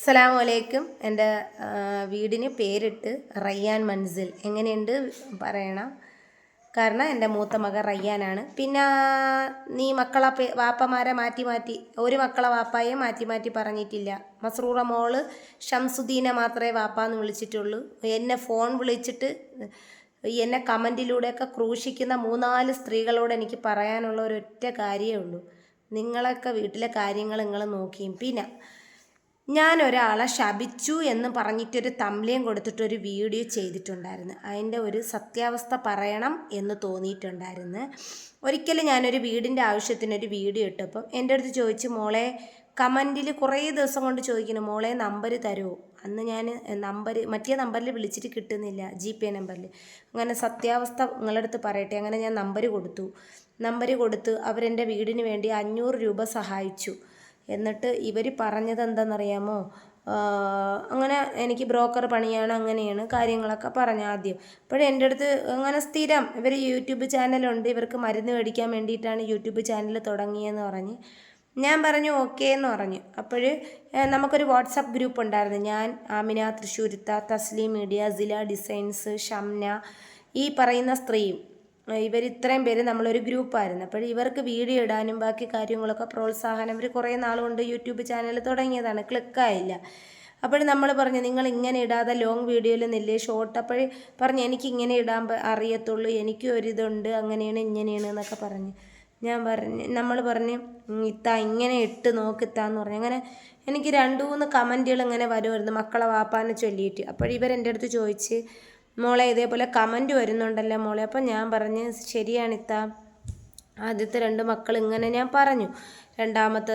അസ്സലാമു വലൈക്കും എന്റെ വീടിന് പേരിട്ട് റയ്യാൻ മൻസിൽ. എങ്ങനെയുണ്ട് പറയണം. കാരണം എന്റെ മൂത്ത മകൻ റയ്യാനാണ്. പിന്നെ നീ മക്കളെ പേ വാപ്പമാരെ മാറ്റി മാറ്റി ഒരു മക്കളെ വാപ്പായെ മാറ്റി മാറ്റി പറഞ്ഞിട്ടില്ല. മസ്രൂറ മോൾ ഷംസുദ്ദീനെ മാത്രമേ വാപ്പാന്ന് വിളിച്ചിട്ടുള്ളൂ. എന്നെ ഫോൺ വിളിച്ചിട്ട് എന്നെ കമന്റിലൂടെയൊക്കെ ക്രൂശിക്കുന്ന മൂന്നാൽ സ്ത്രീകളോട് എനിക്ക് പറയാനുള്ള ഒരൊറ്റ കാര്യമേ ഉള്ളൂ. നിങ്ങളൊക്കെ വീട്ടിലെ കാര്യങ്ങൾ നിങ്ങൾ നോക്കിയും. പിന്നെ ഞാൻ ഒരാളെ ശപിച്ചു എന്ന് പറഞ്ഞിട്ടൊരു തമ്പ്ലയും കൊടുത്തിട്ടൊരു വീഡിയോ ചെയ്തിട്ടുണ്ടായിരുന്നു. അതിന്റെ ഒരു സത്യാവസ്ഥ പറയണം എന്ന് തോന്നിയിട്ടുണ്ടായിരുന്നു. ഒരിക്കലും ഞാനൊരു വീടിന്റെ ആവശ്യത്തിനൊരു വീഡിയോ ഇട്ടപ്പം എന്റെ അടുത്ത് ചോദിച്ചു മോളെ കമന്റിൽ കുറേ ദിവസം കൊണ്ട് ചോദിക്കുന്നു മോളെ നമ്പർ തരുമോ? അന്ന് ഞാൻ നമ്പർ മറ്റേ നമ്പറിൽ വിളിച്ചിട്ട് കിട്ടുന്നില്ല ജി പേ നമ്പറിൽ. അങ്ങനെ സത്യാവസ്ഥ നിങ്ങളുടെ അടുത്ത് പറയട്ടെ അങ്ങനെ ഞാൻ നമ്പർ കൊടുത്തു. നമ്പർ കൊടുത്ത് അവരെന്റെ വീടിന് വേണ്ടി അഞ്ഞൂറ് രൂപ സഹായിച്ചു. എന്നിട്ട് ഇവർ പറഞ്ഞത് എന്താണെന്നറിയാമോ അങ്ങനെ എനിക്ക് ബ്രോക്കർ പണിയാണ് അങ്ങനെയാണ് കാര്യങ്ങളൊക്കെ പറഞ്ഞു ആദ്യം. അപ്പോഴേ എന്റെ അടുത്ത് അങ്ങനെ സ്ഥിരം ഇവർ യൂട്യൂബ് ചാനലുണ്ട് ഇവർക്ക് മരുന്ന് മേടിക്കാൻ വേണ്ടിയിട്ടാണ് യൂട്യൂബ് ചാനൽ തുടങ്ങിയെന്ന് പറഞ്ഞ്. ഞാൻ പറഞ്ഞു ഓക്കെ എന്ന് പറഞ്ഞു അപ്പോൾ നമുക്കൊരു വാട്സപ്പ് ഗ്രൂപ്പ് ഉണ്ടായിരുന്നു. ഞാൻ ആമിന തൃശ്ശൂരുത്ത തസ്ലീം മീഡിയ സില ഡിസൈൻസ് ഷംന ഈ പറയുന്ന സ്ത്രീയും. ഇവർ ഇത്രയും പേര് നമ്മളൊരു ഗ്രൂപ്പായിരുന്നു. അപ്പോൾ ഇവർക്ക് വീഡിയോ ഇടാനും ബാക്കി കാര്യങ്ങളൊക്കെ പ്രോത്സാഹനം ഇവർ കുറേ നാളുകൊണ്ട് യൂട്യൂബ് ചാനൽ തുടങ്ങിയതാണ്. ക്ലിക്കായില്ല അപ്പോൾ നമ്മൾ പറഞ്ഞു നിങ്ങൾ ഇങ്ങനെ ഇടാതെ ലോങ് വീഡിയോയിൽ നില്ലേ? ഷോർട്ട് അപ്പോൾ പറഞ്ഞു എനിക്ക് ഇങ്ങനെ ഇടാൻ അറിയത്തുള്ളൂ. എനിക്കും ഒരിതുണ്ട് അങ്ങനെയാണ് ഇങ്ങനെയാണ് എന്നൊക്കെ പറഞ്ഞു. ഞാൻ പറഞ്ഞു നമ്മൾ പറഞ്ഞു "ഉം, ഇത്ത ഇങ്ങനെ ഇട്ട് നോക്കിത്താന്ന് പറഞ്ഞു. അങ്ങനെ എനിക്ക് രണ്ട് മൂന്ന് കമന്റുകൾ ഇങ്ങനെ വരുമായിരുന്നു മക്കളെ വാപ്പാനെ ചൊല്ലിയിട്ട്. അപ്പോൾ ഇവരെന്റെ അടുത്ത് ചോദിച്ച് മോളെ ഇതേപോലെ കമന്റ് വരുന്നുണ്ടല്ലോ മോളെ? അപ്പം ഞാൻ പറഞ്ഞ് ശരിയാണിത്ത ആദ്യത്തെ രണ്ട് മക്കൾ ഇങ്ങനെ ഞാൻ പറഞ്ഞു. രണ്ടാമത്തെ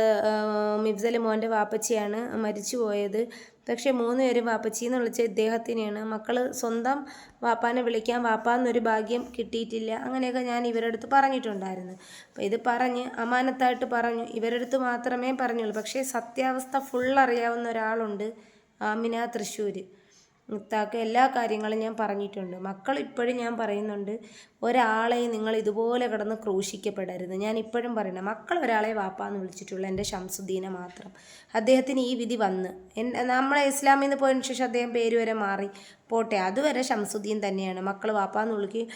മിഫ്സൽ മോന്റെ വാപ്പച്ചിയാണ് മരിച്ചു പോയത്. പക്ഷേ മൂന്ന് പേര് വാപ്പച്ചി എന്ന് വിളിച്ച ഇദ്ദേഹത്തിനെയാണ്. മക്കൾ സ്വന്തം വാപ്പാനെ വിളിക്കാൻ വാപ്പാന്നൊരു ഭാഗ്യം കിട്ടിയിട്ടില്ല. അങ്ങനെയൊക്കെ ഞാൻ ഇവരുടെ അടുത്ത് പറഞ്ഞിട്ടുണ്ടായിരുന്നു. അപ്പോൾ ഇത് പറഞ്ഞ് അമാനത്തായിട്ട് പറഞ്ഞു. ഇവരുടെ അടുത്ത് മാത്രമേ പറഞ്ഞുള്ളൂ. പക്ഷേ സത്യാവസ്ഥ ഫുൾ അറിയാവുന്ന ഒരാളുണ്ട് ആമിന തൃശ്ശൂർ മുത്താക്ക് എല്ലാ കാര്യങ്ങളും ഞാൻ പറഞ്ഞിട്ടുണ്ട്. മക്കൾ ഇപ്പോഴും ഞാൻ പറയുന്നുണ്ട് ഒരാളെ നിങ്ങൾ ഇതുപോലെ കിടന്ന് ക്രൂശിക്കപ്പെടരുത്. ഞാൻ ഇപ്പോഴും പറയണം മക്കൾ ഒരാളെ വാപ്പാന്ന് വിളിച്ചിട്ടുള്ളൂ എന്റെ ഷംസുദ്ദീനെ മാത്രം. അദ്ദേഹത്തിന് ഈ വിധി വന്ന്. നമ്മളെ ഇസ്ലാമിൽ നിന്ന് പോയതിനു ശേഷം അദ്ദേഹം പേര് വരെ മാറി. പോട്ടെ അതുവരെ ഷംസുദ്ദീൻ തന്നെയാണ്. മക്കൾ വാപ്പാന്ന് വിളിക്കും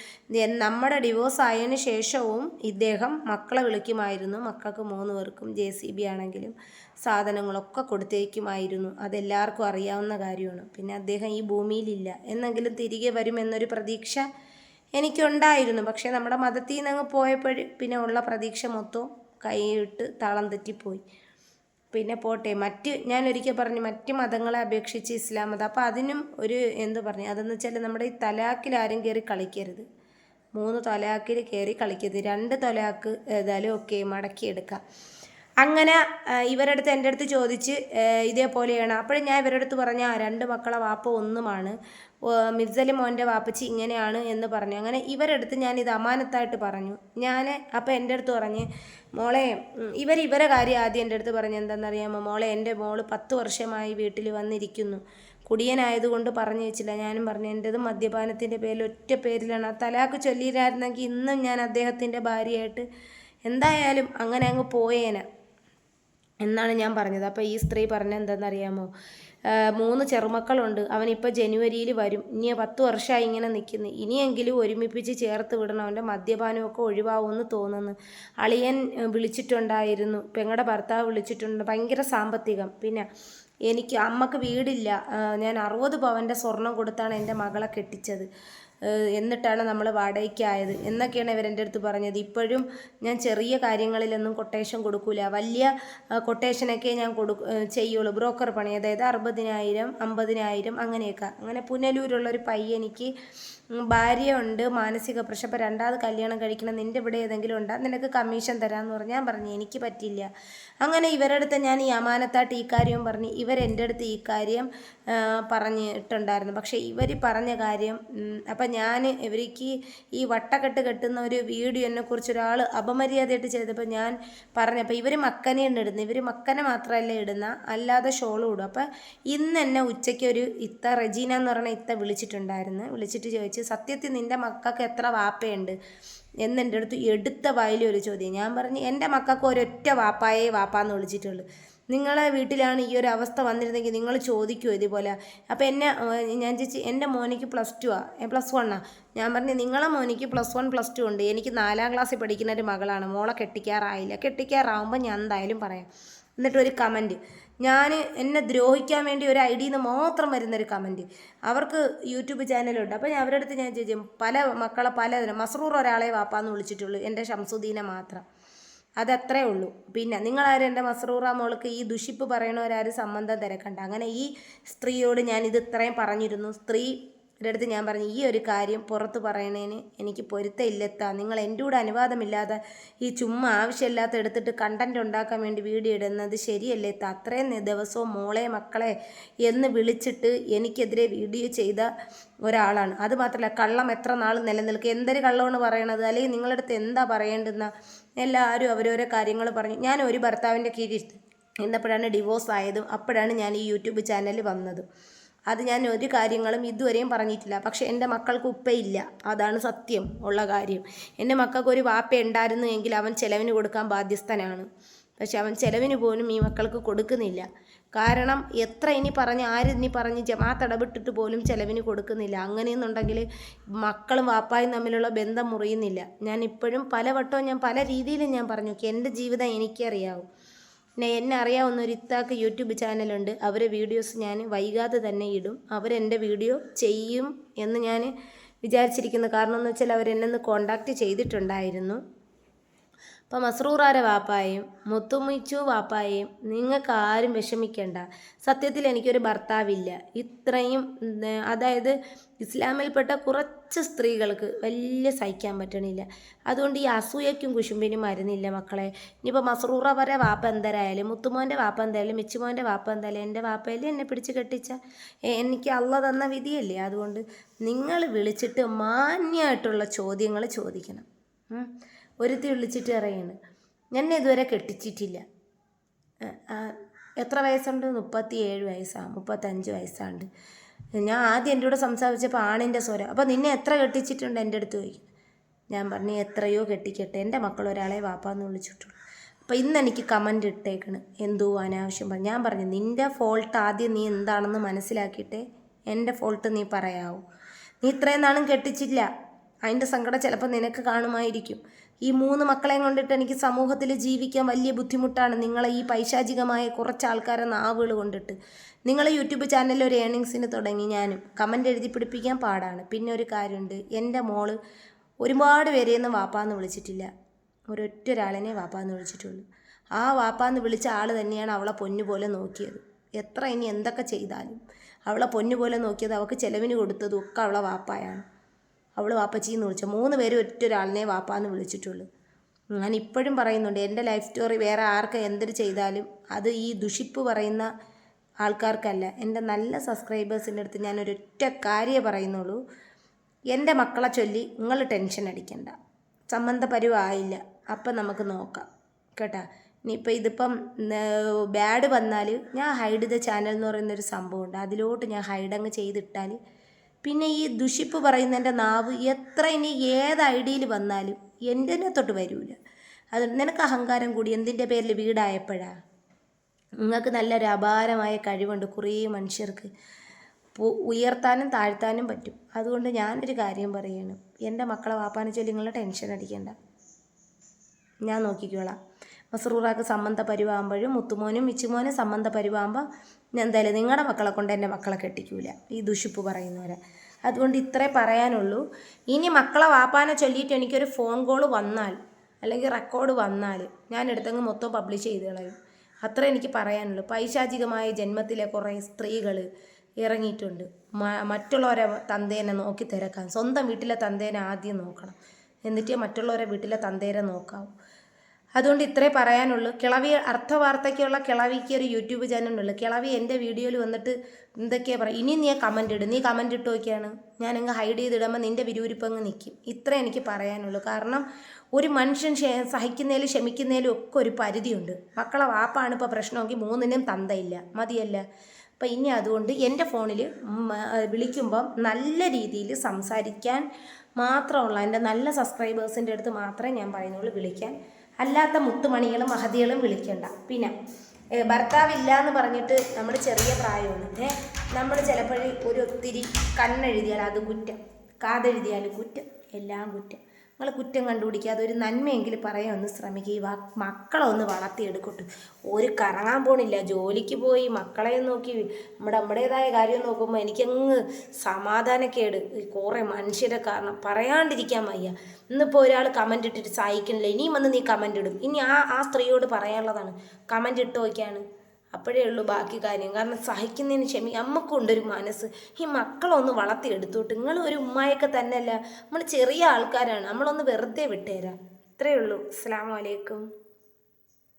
നമ്മുടെ ഡിവോഴ്സ് ആയതിനു ശേഷവും ഇദ്ദേഹം മക്കളെ വിളിക്കുമായിരുന്നു. മക്കൾക്ക് മൂന്ന് പേർക്കും ജെ സി ബി ആണെങ്കിലും സാധനങ്ങളൊക്കെ കൊടുത്തേക്കുമായിരുന്നു. അതെല്ലാവർക്കും അറിയാവുന്ന കാര്യമാണ്. പിന്നെ അദ്ദേഹം ഈ ഭൂമിയിലില്ല. എന്നെങ്കിലും തിരികെ വരുമെന്നൊരു പ്രതീക്ഷ എനിക്കുണ്ടായിരുന്നു. പക്ഷേ നമ്മുടെ മതത്തിൽ നിന്ന് അങ്ങ് പോയപ്പോഴും പിന്നെ ഉള്ള പ്രതീക്ഷ മൊത്തവും കൈയിട്ട് താളം തെറ്റിപ്പോയി. പിന്നെ പോട്ടെ മറ്റ് ഞാൻ ഒരിക്കൽ പറഞ്ഞു മറ്റ് മതങ്ങളെ അപേക്ഷിച്ച് ഇസ്ലാം മതം. അപ്പോൾ അതിനും ഒരു എന്ത് പറഞ്ഞു? അതെന്ന് വെച്ചാൽ നമ്മുടെ ഈ തലാക്കിൽ ആരും കയറി കളിക്കരുത്. മൂന്ന് തലാക്കിൽ കയറി കളിക്കരുത്. രണ്ട് തലാക്ക് ഏതായാലും ഒക്കെ മടക്കിയെടുക്കാം. അങ്ങനെ ഇവരുടെ അടുത്ത് എന്റെ അടുത്ത് ചോദിച്ച് ഇതേപോലെയാണ്. അപ്പോഴും ഞാൻ ഇവരുടെ അടുത്ത് പറഞ്ഞ രണ്ട് മക്കളെ വാപ്പ ഒന്നുമാണ്. മിർസലി മോന്റെ വാപ്പച്ചി ഇങ്ങനെയാണ് എന്ന് പറഞ്ഞു. അങ്ങനെ ഇവരുടെ അടുത്ത് ഞാൻ ഇത് അമാനത്തായിട്ട് പറഞ്ഞു. ഞാൻ അപ്പോൾ എന്റെ അടുത്ത് പറഞ്ഞ് മോളെ ഇവർ ഇവരെ കാര്യം ആദ്യം എന്റെ അടുത്ത് പറഞ്ഞു എന്താണെന്നറിയാമോ മോളെ എന്റെ മോൾ പത്ത് വർഷമായി വീട്ടിൽ വന്നിരിക്കുന്നു. കുടിയനായതുകൊണ്ട് പറഞ്ഞു വെച്ചില്ല. ഞാനും പറഞ്ഞു എന്റെത് മദ്യപാനത്തിന്റെ പേരിൽ ഒറ്റ പേരിലാണ്. ആ തലാക്ക് ചൊല്ലിയിരുന്നെങ്കിൽ ഇന്നും ഞാൻ അദ്ദേഹത്തിന്റെ ഭാര്യയായിട്ട് എന്തായാലും അങ്ങനെ അങ്ങ് പോയേനെ. എന്നാണ് ഞാൻ പറഞ്ഞത്. അപ്പോൾ ഈ സ്ത്രീ പറഞ്ഞ അറിയാമോ മൂന്ന് ചെറുമക്കളുണ്ട്. അവനിപ്പോൾ ജനുവരിയിൽ വരും. ഇനി പത്ത് വർഷമായി ഇങ്ങനെ നിൽക്കുന്നു. ഇനിയെങ്കിലും ഒരുമിപ്പിച്ച് ചേർത്ത് വിടണം. അവന്റെ മദ്യപാനമൊക്കെ ഒഴിവാകുമെന്ന് തോന്നുന്നു. അളിയൻ വിളിച്ചിട്ടുണ്ടായിരുന്നു. പെങ്ങളുടെ ഭർത്താവ് വിളിച്ചിട്ടുണ്ട്. ഭയങ്കര സാമ്പത്തികം. പിന്നെ എനിക്ക് അമ്മയ്ക്ക് വീടില്ല. ഞാൻ അറുപത് പവന്റെ സ്വർണം കൊടുത്താണ് എന്റെ മകളെ കെട്ടിച്ചത്. എന്നിട്ടാണ് നമ്മൾ വാടകയ്ക്കായത്. എന്നൊക്കെയാണ് ഇവരെന്റെ അടുത്ത് പറഞ്ഞത്. ഇപ്പോഴും ഞാൻ ചെറിയ കാര്യങ്ങളിലൊന്നും കൊട്ടേഷൻ കൊടുക്കില്ല വലിയ കൊട്ടേഷനൊക്കെ ഞാൻ കൊടു ചെയ്യുള്ളൂ. ബ്രോക്കർ പണി അതായത് അറുപതിനായിരം അമ്പതിനായിരം അങ്ങനെയൊക്കെ. അങ്ങനെ പുനലൂരുള്ളൊരു പയ്യനിക്ക് ഭാര്യ ഉണ്ട് മാനസിക പ്രശ്നം. അപ്പോൾ രണ്ടാമത് കല്യാണം കഴിക്കണം. നിന്റെ ഇവിടെ ഏതെങ്കിലും ഉണ്ടാ? നിനക്ക് കമ്മീഷൻ തരാമെന്ന് പറഞ്ഞ്. ഞാൻ പറഞ്ഞു എനിക്ക് പറ്റില്ല അങ്ങനെ ഇവരടുത്ത് ഞാൻ ഈ അമാനത്തായിട്ട് ഈ കാര്യവും പറഞ്ഞ്. ഇവരെന്റെ അടുത്ത് ഈ കാര്യം പറഞ്ഞിട്ടുണ്ടായിരുന്നു. പക്ഷേ ഇവർ പറഞ്ഞ കാര്യം അപ്പം ഞാൻ ഇവർക്ക് ഈ വട്ടക്കെട്ട് കെട്ടുന്ന ഒരു വീഡിയോ എന്നെ കുറിച്ച് ഒരാൾ അപമര്യാദയായിട്ട് ചെയ്തപ്പോൾ ഞാൻ പറഞ്ഞു പറഞ്ഞപ്പോൾ ഇവർ മക്കനെ തന്നെ ഇടുന്നത് ഇവർ മക്കനെ മാത്രമല്ല ഇടുന്ന? അല്ലാതെ ഷോളും ഇടും. അപ്പം ഇന്ന് എന്നെ ഉച്ചയ്ക്ക് ഒരു ഇത്ത റജീന എന്ന് പറയുന്ന ഇത്ത വിളിച്ചിട്ടുണ്ടായിരുന്നു. വിളിച്ചിട്ട് ചോദിച്ചു സത്യത്തിൽ നിന്റെ മക്കൾക്ക് എത്ര വാപ്പയുണ്ട്? എന്ന് എന്റെ അടുത്ത് എടുത്ത വായിൽ ഒരു ചോദ്യം. ഞാൻ പറഞ്ഞു എന്റെ മക്കൾക്ക് ഒരൊറ്റ വാപ്പായേ വാപ്പാന്ന് വിളിച്ചിട്ടുള്ളൂ. നിങ്ങളെ വീട്ടിലാണ് ഈ ഒരു അവസ്ഥ വന്നിരുന്നെങ്കിൽ നിങ്ങൾ ചോദിക്കുമോ ഇതുപോലെ? അപ്പോൾ എന്നെ ഞാൻ ചേച്ചി എന്റെ മോനിക്ക് പ്ലസ് ടു ആ പ്ലസ് വണ്ണാ ഞാൻ പറഞ്ഞു നിങ്ങളെ മോനിക്ക് പ്ലസ് വൺ പ്ലസ് ടു ഉണ്ട്. എനിക്ക് നാലാം ക്ലാസ്സിൽ പഠിക്കുന്ന ഒരു മകളാണ്. മോളെ കെട്ടിക്കാറായില്ല. കെട്ടിക്കാറാവുമ്പോൾ ഞാൻ എന്തായാലും പറയാം. എന്നിട്ട് ഒരു കമന്റ്. ഞാൻ എന്നെ ദ്രോഹിക്കാൻ വേണ്ടി ഒരു ഐ ഡിയിൽ നിന്ന് മാത്രം വരുന്നൊരു കമന്റ് അവർക്ക് യൂട്യൂബ് ചാനലുണ്ട്. അപ്പോൾ ഞാൻ അവരുടെ ഞാൻ ചോദിച്ചു പല മക്കളെ പല മസറൂർ ഒരാളെ വാപ്പാന്ന് വിളിച്ചിട്ടുള്ളൂ എന്റെ ഷംസുദ്ദീനെ മാത്രം. അതത്രേ ഉള്ളൂ. പിന്നെ നിങ്ങളാരും എന്റെ മസറൂറ മോൾക്ക് ഈ ദുഷിപ്പ് പറയണവരാരും സംബന്ധം തിരക്കണ്ട. അങ്ങനെ ഈ സ്ത്രീയോട് ഞാൻ ഇത് ഇത്രയും പറഞ്ഞിരുന്നു. സ്ത്രീ അടുത്ത് ഞാൻ പറഞ്ഞു ഈ ഒരു കാര്യം പുറത്ത് പറയണേന് എനിക്ക് പൊരുത്തമില്ലെത്താ. നിങ്ങൾ എന്റെ കൂടെ അനുവാദമില്ലാതെ ഈ ചുമ്മാ ആവശ്യമില്ലാത്ത എടുത്തിട്ട് കണ്ടന്റ് ഉണ്ടാക്കാൻ വേണ്ടി വീഡിയോ ഇടുന്നത് ശരിയല്ലേ എത്താ അത്രയും ദിവസവും മോളെ മക്കളെ എന്ന് വിളിച്ചിട്ട് എനിക്കെതിരെ വീഡിയോ ചെയ്ത ഒരാളാണ്. അതുമാത്രമല്ല കള്ളം എത്ര നാൾ നിലനിൽക്കുക എന്തൊരു കള്ളമാണ് പറയണത്? അല്ലെങ്കിൽ അടുത്ത് എന്താ പറയേണ്ടുന്ന? എല്ലാവരും അവരോരോ കാര്യങ്ങൾ പറഞ്ഞു. ഞാൻ ഒരു ഭർത്താവിന്റെ കീഴിൽ ഇന്നപ്പോഴാണ് ഡിവോഴ്സ് ആയതും അപ്പോഴാണ് ഞാൻ ഈ യൂട്യൂബ് ചാനൽ വന്നതും. അത് ഞാൻ ഒരു കാര്യങ്ങളും ഇതുവരെയും പറഞ്ഞിട്ടില്ല. പക്ഷെ എന്റെ മക്കൾക്ക് ഉപ്പയില്ല. അതാണ് സത്യം ഉള്ള കാര്യം. എന്റെ മക്കൾക്ക് ഒരു വാപ്പ ഉണ്ടായിരുന്നു എങ്കിൽ അവൻ ചിലവിന് കൊടുക്കാൻ ബാധ്യസ്ഥനാണ്. പക്ഷെ അവൻ ചിലവിന് പോലും ഈ മക്കൾക്ക് കൊടുക്കുന്നില്ല. കാരണം എത്ര ഇനി പറഞ്ഞ് ആര് ഇനി പറഞ്ഞ് ജമാഅത്ത് ഇടപെട്ടിട്ട് പോലും ചിലവിന് കൊടുക്കുന്നില്ല. അങ്ങനെയെന്നുണ്ടെങ്കിൽ മക്കളും വാപ്പായും തമ്മിലുള്ള ബന്ധം മുറിയുന്നില്ല. ഞാൻ ഇപ്പോഴും പലവട്ടവും ഞാൻ പല രീതിയിലും ഞാൻ പറഞ്ഞു എന്റെ ജീവിതം എനിക്കറിയാവും. പിന്നെ എന്നെ അറിയാവുന്ന ഒരു ഇത്താക്ക് യൂട്യൂബ് ചാനലുണ്ട്. അവരെ വീഡിയോസ് ഞാൻ വൈകാതെ തന്നെ ഇടും. അവരെന്റെ വീഡിയോ ചെയ്യും എന്ന് ഞാൻ വിചാരിച്ചിരിക്കുന്നു. കാരണം എന്ന് വെച്ചാൽ അവരെന്നെ കോണ്ടാക്ട് ചെയ്തിട്ടുണ്ടായിരുന്നു. അപ്പം മസ്രൂറാരെ വാപ്പായും മുത്തുമിച്ചു വാപ്പായും നിങ്ങൾക്ക് ആരും വിഷമിക്കേണ്ട. സത്യത്തിൽ എനിക്കൊരു ഭർത്താവില്ല. ഇത്രയും അതായത് ഇസ്ലാമിൽപ്പെട്ട കുറച്ച് സ്ത്രീകൾക്ക് വലിയ സഹിക്കാൻ പറ്റണില്ല. അതുകൊണ്ട് ഈ അസൂയയ്ക്കും കുശുമ്പിനും മരുന്നില്ല മക്കളെ. ഇനിയിപ്പോൾ മസ്രൂറ വരെ വാപ്പ എന്തരായാലും മുത്തുമോന്റെ വാപ്പ എന്തായാലും മിച്ചുമോന്റെ വാപ്പ എന്തായാലും എന്റെ വാപ്പയല്ലേ എന്നെ പിടിച്ച് കെട്ടിച്ച? എനിക്ക് അള്ള തന്ന വിധിയല്ലേ? അതുകൊണ്ട് നിങ്ങൾ വിളിച്ചിട്ട് മാന്യമായിട്ടുള്ള ചോദ്യങ്ങൾ ചോദിക്കണം. ഒരുത്തി വിളിച്ചിട്ട് അറിയാണ് ഞാൻ ഇതുവരെ കെട്ടിച്ചിട്ടില്ല. എത്ര വയസ്സുണ്ട്? മുപ്പത്തി ഏഴ് വയസ്സാണ് മുപ്പത്തഞ്ച് വയസ്സാണ്ട്. ഞാൻ ആദ്യം എന്റെ കൂടെ സംസാരിച്ചപ്പോൾ ആണിന്റെ സ്വരം അപ്പോൾ നിന്നെ എത്ര കെട്ടിച്ചിട്ടുണ്ട്? എന്റെ അടുത്ത് ചോദിക്കും. ഞാൻ പറഞ്ഞു എത്രയോ കെട്ടിക്കട്ടെ എന്റെ മക്കൾ ഒരാളെ വാപ്പാന്ന് വിളിച്ചിട്ടുള്ളൂ. അപ്പോൾ ഇന്ന് എനിക്ക് കമന്റ് ഇട്ടേക്കണ്. എന്തോ അനാവശ്യം പറഞ്ഞു ഞാൻ പറഞ്ഞു നിന്റെ ഫോൾട്ട് ആദ്യം നീ എന്താണെന്ന് മനസ്സിലാക്കിയിട്ടേ എന്റെ ഫോൾട്ട് നീ പറയാവൂ. നീ ഇത്രയും നാളും കെട്ടിച്ചില്ല അതിന്റെ സങ്കടം ചിലപ്പോൾ നിനക്ക് കാണുമായിരിക്കും. ഈ മൂന്ന് മക്കളെയും കൊണ്ടിട്ട് എനിക്ക് സമൂഹത്തിൽ ജീവിക്കാൻ വലിയ ബുദ്ധിമുട്ടാണ്. നിങ്ങളെ ഈ പൈശാചികമായ കുറച്ച് ആൾക്കാരെ നാവുകൾ കൊണ്ടിട്ട്. നിങ്ങൾ യൂട്യൂബ് ചാനലിൽ ഒരു ഏണിങ്സിന് തുടങ്ങി ഞാനും. കമന്റ് എഴുതി പിടിപ്പിക്കാൻ പാടാണ്. പിന്നെ ഒരു കാര്യമുണ്ട്. എന്റെ മോൾ ഒരുപാട് പേരെയൊന്നും വാപ്പാന്ന് വിളിച്ചിട്ടില്ല. ഒരൊറ്റ ഒരാളിനെ വാപ്പാന്ന് വിളിച്ചിട്ടുള്ളൂ. ആ വാപ്പാന്ന് വിളിച്ച ആൾ തന്നെയാണ് അവളെ പൊന്നു പോലെ നോക്കിയത്. എത്ര ഇനി എന്തൊക്കെ ചെയ്താലും. അവളെ പൊന്നു പോലെ നോക്കിയത് അവൾക്ക് ചെലവിന് കൊടുത്തതും ഒക്കെ അവളെ വാപ്പായാണ്. അവൾ വാപ്പച്ചി എന്ന് വിളിച്ച. മൂന്ന് പേര് ഒറ്റൊരാളിനെ വാപ്പ എന്ന് വിളിച്ചിട്ടുള്ളൂ. ഞാൻ ഇപ്പോഴും പറയുന്നുണ്ട് എന്റെ ലൈഫ് സ്റ്റോറി വേറെ ആർക്ക് എന്തൊരു ചെയ്താലും അത് ഈ ദുഷിപ്പ് പറയുന്ന ആൾക്കാർക്കല്ല. എന്റെ നല്ല സബ്സ്ക്രൈബേഴ്സിന്റെ അടുത്ത് ഞാൻ ഒരൊറ്റ കാര്യമേ പറയുന്നുള്ളൂ. എന്റെ മക്കളെ ചൊല്ലി നിങ്ങൾ ടെൻഷൻ അടിക്കണ്ട. സംബന്ധ പരുവായില്ല അപ്പം നമുക്ക് നോക്കാം. കേട്ടാ? ഇനിയിപ്പോൾ ഇതിപ്പം ബാഡ് വന്നാൽ ഞാൻ ഹൈഡ് ദ ചാനൽ എന്ന് പറയുന്നൊരു സംഭവമുണ്ട്. അതിലോട്ട് ഞാൻ ഹൈഡ് അങ്ങ് ചെയ്തിട്ടാൽ പിന്നെ ഈ ദുഷിപ്പ് പറയുന്ന എന്റെ നാവ് എത്ര ഇനി ഏത് ഐഡിയയിൽ വന്നാലും എന്റെ തൊട്ട് വരൂല. അത് നിനക്ക് അഹങ്കാരം കൂടി. എന്തിന്റെ പേരിൽ വീടായപ്പോഴാ? നിങ്ങൾക്ക് നല്ലൊരു അപാരമായ കഴിവുണ്ട് കുറേ മനുഷ്യർക്ക്. ഉയർത്താനും താഴ്ത്താനും പറ്റും. അതുകൊണ്ട് ഞാനൊരു കാര്യം പറയുകയാണ് എന്റെ മക്കളെ വാപ്പാനെ ചൊല്ലി നിങ്ങൾ ടെൻഷൻ അടിക്കേണ്ട. ഞാൻ നോക്കിക്കോളാം. മസറൂറാക്ക് സംബന്ധ പരിവാകുമ്പോഴും മുത്തുമോനും മിച്ചുമോനും സംബന്ധ പരിവാകുമ്പോൾ എന്തായാലും നിങ്ങളുടെ മക്കളെ കൊണ്ട് എന്റെ മക്കളെ കെട്ടിക്കൂല ഈ ദുഷിപ്പ് പറയുന്നവരെ. അതുകൊണ്ട് ഇത്രേ പറയാനുള്ളൂ. ഇനി മക്കളെ വാപ്പാനെ ചൊല്ലിയിട്ട് എനിക്കൊരു ഫോൺ കോൾ വന്നാൽ അല്ലെങ്കിൽ റെക്കോർഡ് വന്നാൽ ഞാൻ എടുത്തങ്ങ് മൊത്തം പബ്ലിഷ് ചെയ്ത് കളയും. അത്ര എനിക്ക് പറയാനുള്ളൂ. പൈശാചികമായ ജന്മത്തിലെ കുറേ സ്ത്രീകൾ ഇറങ്ങിയിട്ടുണ്ട്. മ- മറ്റുള്ളവരെ തന്തേനെ നോക്കി തിരക്കാൻ സ്വന്തം വീട്ടിലെ തന്തേനെ ആദ്യം നോക്കണം. എന്നിട്ട് മറ്റുള്ളവരെ വീട്ടിലെ തന്തേരെ നോക്കാവൂ. അതുകൊണ്ട് ഇത്രേ പറയാനുള്ളൂ. കിളവി അർത്ഥവാർത്തയ്ക്കുള്ള കിളവിക്ക് ഒരു യൂട്യൂബ് ചാനലുണ്ട്. കിളവി എന്റെ വീഡിയോയിൽ വന്നിട്ട് എന്തൊക്കെയാണ് പറയുക ഇനി നീ കമന്റ് ഇടും. നീ കമന്റ് ഇട്ട് നോക്കിയാണ്. ഞാനങ്ങ് ഹൈഡ് ചെയ്തിടുമ്പോൾ നിന്റെ വിരൂരിപ്പങ്ങ് നിൽക്കും ഇത്രേ എനിക്ക് പറയാനുള്ളൂ. കാരണം ഒരു മനുഷ്യൻ സഹിക്കുന്നതിൽ ക്ഷമിക്കുന്നതിലും ഒക്കെ ഒരു പരിധിയുണ്ട്. മക്കളെ വാപ്പാണ് ഇപ്പോൾ പ്രശ്നമെങ്കിൽ മൂന്നിനും തന്തയില്ല. മതിയല്ല. അപ്പം ഇനി അതുകൊണ്ട് എന്റെ ഫോണിൽ വിളിക്കുമ്പം നല്ല രീതിയിൽ സംസാരിക്കാൻ മാത്രമുള്ള എന്റെ നല്ല സബ്സ്ക്രൈബേഴ്സിന്റെ അടുത്ത് മാത്രമേ ഞാൻ പറയുന്നുള്ളൂ വിളിക്കാൻ. അല്ലാത്ത മുത്തുമണികളും മഹതികളും വിളിക്കണ്ട. പിന്നെ ഭർത്താവ് ഭർത്താവില്ല എന്ന് പറഞ്ഞിട്ട് നമ്മൾ ചെറിയ പ്രായമാണ്. ഏ നമ്മൾ ചിലപ്പോൾ ഒരു ഒത്തിരി കണ്ണെഴുതിയാൽ അത് കുറ്റം. കാതെഴുതിയാൽ കുറ്റം. എല്ലാം കുറ്റം. നിങ്ങൾ കുറ്റം കണ്ടുപിടിക്കാതെ ഒരു നന്മയെങ്കിലും പറയാൻ ഒന്ന് ശ്രമിക്കുക മക്കളെ ഒന്ന് വളർത്തിയെടുക്കട്ടെ. ഒരു കറങ്ങാൻ പോണില്ല. ജോലിക്ക് പോയി മക്കളെ നോക്കി നമ്മുടെ നമ്മുടേതായ കാര്യം നോക്കുമ്പോൾ എനിക്കങ്ങ് സമാധാനക്കേട്. കുറേ മനുഷ്യരെ കാരണം പറയാണ്ടിരിക്കാൻ വയ്യ. ഇന്നിപ്പോൾ ഒരാൾ കമന്റ് ഇട്ടിട്ട് സഹിക്കണില്ല ഇനിയും വന്ന് നീ കമന്റ് ഇടും. ഇനി ആ ആ സ്ത്രീയോട് പറയാനുള്ളതാണ്. കമന്റ് ഇട്ട് നോക്കിയാണ്. അപ്പോഴേ ഉള്ളൂ ബാക്കി കാര്യം. കാരണം സഹിക്കുന്നതിന് ക്ഷമി അമ്മക്കുണ്ടൊരു മനസ്സ്. ഈ മക്കളൊന്ന് വളർത്തിയെടുത്തോട്ട്. നിങ്ങൾ ഒരു ഉമ്മായൊക്കെ തന്നെയല്ല. നമ്മൾ ചെറിയ ആൾക്കാരാണ്. നമ്മളൊന്ന് വെറുതെ വിട്ടുതരാം ഇത്രയേ ഉള്ളൂ. അസ്സാം വലൈക്കും